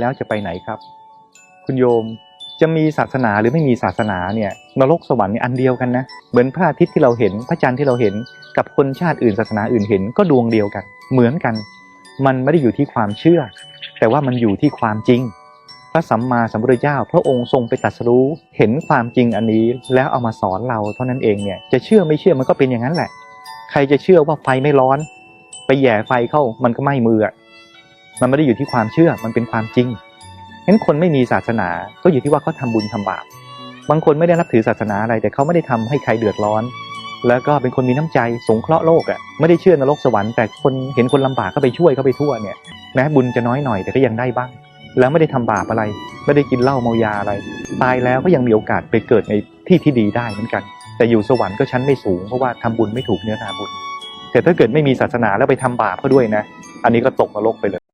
แล้วจะไปไหนครับ คุณโยมจะมีศาสนาหรือไม่มีศาสนาเนี่ยนรกสวรรค์เนี่ยอันเดียวกันนะเหมือนพระอาทิตย์ที่เราเห็นพระจันทร์ที่เราเห็นกับคนชาติอื่นศาสนาอื่นเห็นก็ดวงเดียวกัน เหมือนกัน มันไม่ได้อยู่ที่ความเชื่อ แต่ว่ามันอยู่ที่ความจริง พระสัมมาสัมพุทธเจ้า พระองค์ทรงไปตรัสรู้เห็นความจริงอันนี้แล้วเอามาสอนเราเท่านั้นเองเนี่ยจะเชื่อไม่เชื่อมันก็เป็นอย่างนั้นแหละ ใครจะเชื่อว่าไฟไม่ร้อน ไปแหย่ไฟเข้ามันก็ไหม้มืออะ มันไม่ได้อยู่ที่ความเชื่อมันเป็นความจริงงั้นคนไม่มีศาสนาก็อยู่ที่ว่าเขาทำบุญทำบาปบางคนไม่ได้นับถือศาสนาอะไร แต่เขาไม่ได้ทำให้ใครเดือดร้อน แล้วก็เป็นคนมีน้ำใจสงเคราะห์โลกอะไม่ได้เชื่อนรกสวรรค์แต่คนเห็นคนลำบากก็ไปช่วยเขาไปทั่วเนี่ยแม้บุญจะน้อยหน่อยแต่ก็ยังได้บ้าง แล้วไม่ได้ทำบาปอะไร ไม่ได้กินเหล้าเมายาอะไร ตายแล้วก็ยังมีโอกาสไปเกิดในที่ที่ดีได้เหมือนกัน แต่อยู่สวรรค์ก็ชั้นไม่สูงเพราะว่าทำบุญไม่ถูกเนื้อนาบุญแต่ถ้าเกิดไม่มีศาสนาแล้วไปทำบาปก็ด้วยนะ อันนี้ก็ตกนรกไปเลย